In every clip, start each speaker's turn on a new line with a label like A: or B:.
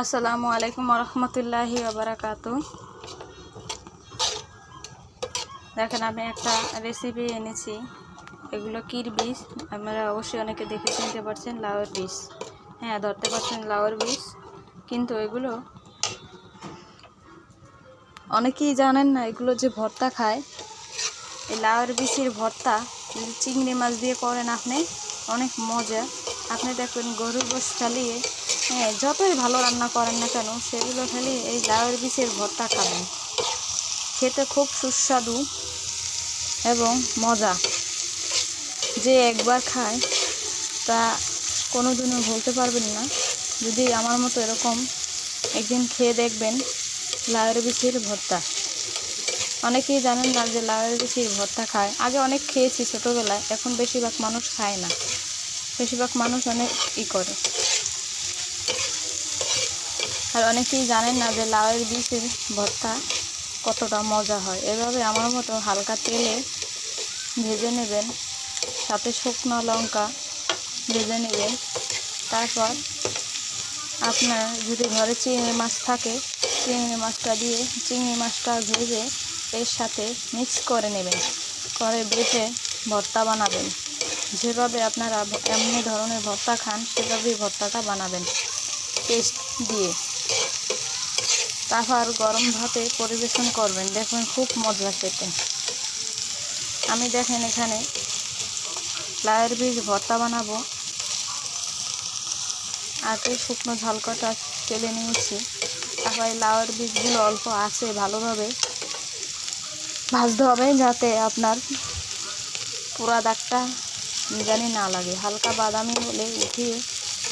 A: আসসালামু আলাইকুম রহমতুল্লাহি বারাকাতু দেখেন, আমি একটা রেসিপি এনেছি। এগুলো কির বীজ? আপনারা অবশ্যই অনেকে দেখে চিনতে পারছেন, লাউয়ের বীজ। হ্যাঁ ধরতে পারছেন লাউয়ের বীজ। কিন্তু এগুলো অনেকেই জানেন না, এগুলো যে ভর্তা খায়। এই লাউয়ের বীজের ভর্তা চিংড়ি মাছ দিয়ে করেন আপনি, অনেক মজা। আপনি দেখবেন গরুর গোশ চালিয়ে হ্যাঁ যতই ভালো রান্না করেন না কেন, সেগুলো খালি এই লাউয়ের বীজের ভর্তা খাবেন। খেতে খুব সুস্বাদু এবং মজা। যে একবার খায়, তা কোনো দিনও বলতে পারবেন না। যদি আমার মতো এরকম একদিন খেয়ে দেখবেন লাউয়ের বীজের ভর্তা। অনেকেই জানেন না যে লাউয়ের বীজের ভর্তা খায়। আগে অনেক খেয়েছি ছোটোবেলায়, এখন বেশিরভাগ মানুষ খায় না। বেশিরভাগ মানুষ অনেক ই করে। আর অনেকেই জানেন না যে লাউয়ের বীজের ভর্তা কতটা মজা হয়। এভাবে আমার মতো হালকা তেলে ভেজে নেবেন, সাথে শুকনো লঙ্কা ভেজে নেবেন। তারপর আপনার যদি ঘরে চিংড়ি মাছ থাকে, চিংড়ি মাছটা দিয়ে চিংড়ি মাছটা ভেজে এর সাথে মিক্স করে নেবেন, করে বেটে ভর্তা বানাবেন। যেভাবে আপনারা এমনি ধরনের ভর্তা খান, সেভাবেই ভর্তাটা বানাবেন। পেস্ট দিয়ে। তারপর গরম ভাতে পরিবেশন করবেন। দেখবেন খুব মজা খেতে। আমি দেখেন এখানে লাউয়ের বীজ ভর্তা বানাবো। আগে শুকনো ঝালকাটা তেলে নিয়েছি। তারপর লাউয়ের বীজগুলো অল্প আছে, ভালোভাবে ভাজতে হবে যাতে আপনার পুরা দাগটা জানি না লাগে। হালকা বাদামি হলে উঠিয়ে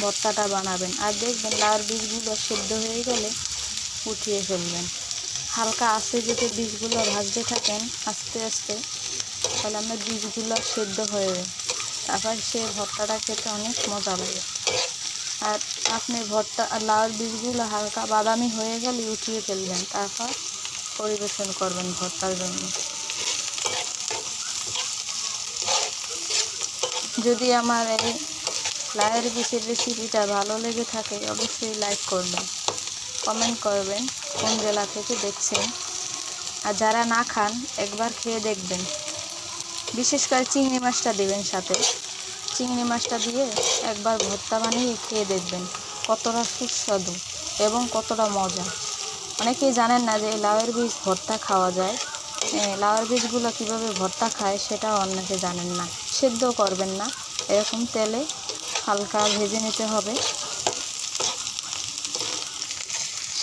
A: ভর্তাটা বানাবেন। আর দেখবেন লাউয়ের বীজগুলো সেদ্ধ হয়ে গেলে উঠিয়ে ফেলবেন। হালকা আস্তে যদি বীজগুলো ভাজতে থাকেন আস্তে আস্তে, তাহলে আপনার বীজগুলো সেদ্ধ হয়ে যাবে। তারপর সে ভর্তাটা খেতে অনেক মজা লাগে। আর আপনি ভর্তা লাউর বীজগুলো হালকা বাদামি হয়ে গেলে উঠিয়ে ফেলবেন। তারপর পরিবেশন করবেন ভর্তার জন্য। যদি আমার এই লাউয়ের বীজের রেসিপিটা ভালো লেগে থাকে, অবশ্যই লাইক করবেন। কমেন্ট করবেন কোন জেলা থেকে দেখছেন। আর যারা না খান, একবার খেয়ে দেখবেন। বিশেষ করে চিংড়ি মাছটা দেবেন সাথে। চিংড়ি মাছটা দিয়ে একবার ভর্তা বানিয়ে খেয়ে দেখবেন কতটা সুস্বাদু এবং কতটা মজা। অনেকেই জানেন না যে লাউয়ের বীজ ভর্তা খাওয়া যায়। লাউয়ের বীজগুলো কীভাবে ভর্তা খায় সেটাও অনেকে জানেন না। সেদ্ধ করবেন না। এরকম তেলে হালকা ভেজে নিতে হবে।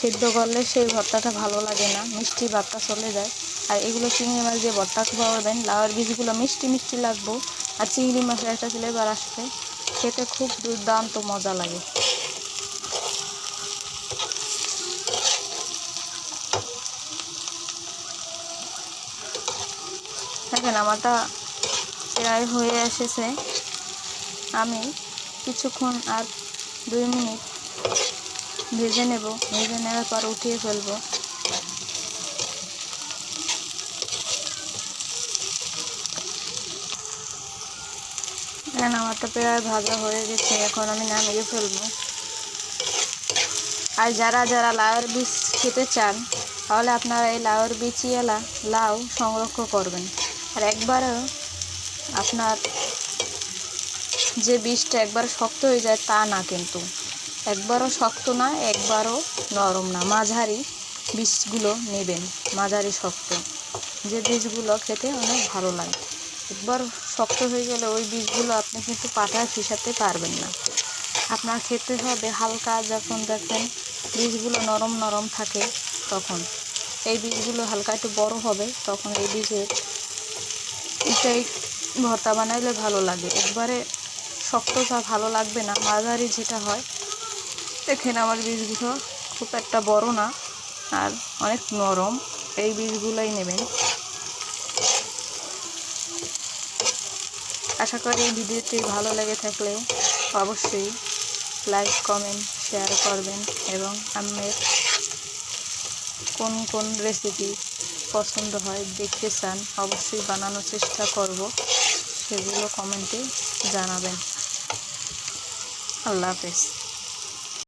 A: সেদ্ধ করলে সেই ভর্তাটা ভালো লাগে না, মিষ্টি ভাতটা চলে যায়। আর এগুলো চিংড়ি মাছ দিয়ে ভর্তা খাওয়াবেন লাউয়ের বীজগুলো মিষ্টি মিষ্টি লাগবো। আর চিংড়ি মাছের একটা ফ্লেভার আসবে খেতে খুব দুর্দান্ত মজা লাগে। দেখেন, আমারটা প্রায় হয়ে এসেছে। আমি কিছুক্ষণ আর দুই মিনিট ভেজে নেব। ভেজে নেওয়ার পর উঠিয়ে ফেলব। এখন তো প্রায় ভাজা হয়ে গেছে, এখন আমি নামিয়ে ফেলব। আর যারা যারা লাউয়ের বীজ খেতে চান, তাহলে আপনারা এই লাউয়ের বীচিয়ালা লাউ সংরক্ষণ করবেন। আর একবারও আপনার যে বীজটা একবার শক্ত হয়ে যায় তা না কিন্তু। একবারও শক্ত না, একবারও নরম না। মাঝারি বীজগুলো নেবেন, মাঝারি শক্ত। যে বীজগুলো খেতে অনেক ভালো লাগে। একবার শক্ত হয়ে গেলে ওই বীজগুলো আপনি কিন্তু পাটায় ফিসাতে পারবেন না। আপনার খেতে হবে হালকা যখন দেখবেন বীজগুলো নরম নরম থাকে তখন। এই বীজগুলো হালকা একটু বড় হবে, তখন এই বীজের এটাই ভর্তা বানাইলে ভালো লাগে। একবারে শক্ত ভালো লাগবে না, মাঝারি যেটা হয় দেখেন আমার বীজগুলো খুব একটা বড় না, আর অনেক নরম। এই বীজগুলোই নেবেন। আশা করি এই ভিডিওটি ভালো লেগে থাকলে অবশ্যই লাইক, কমেন্ট, শেয়ার করবেন এবং আমের কোন কোন রেসিপি পছন্দ হয় দেখতে চান, অবশ্যই বানানোর চেষ্টা করব। সেগুলো কমেন্টে জানাবেন। আল্লাহ হাফেজ।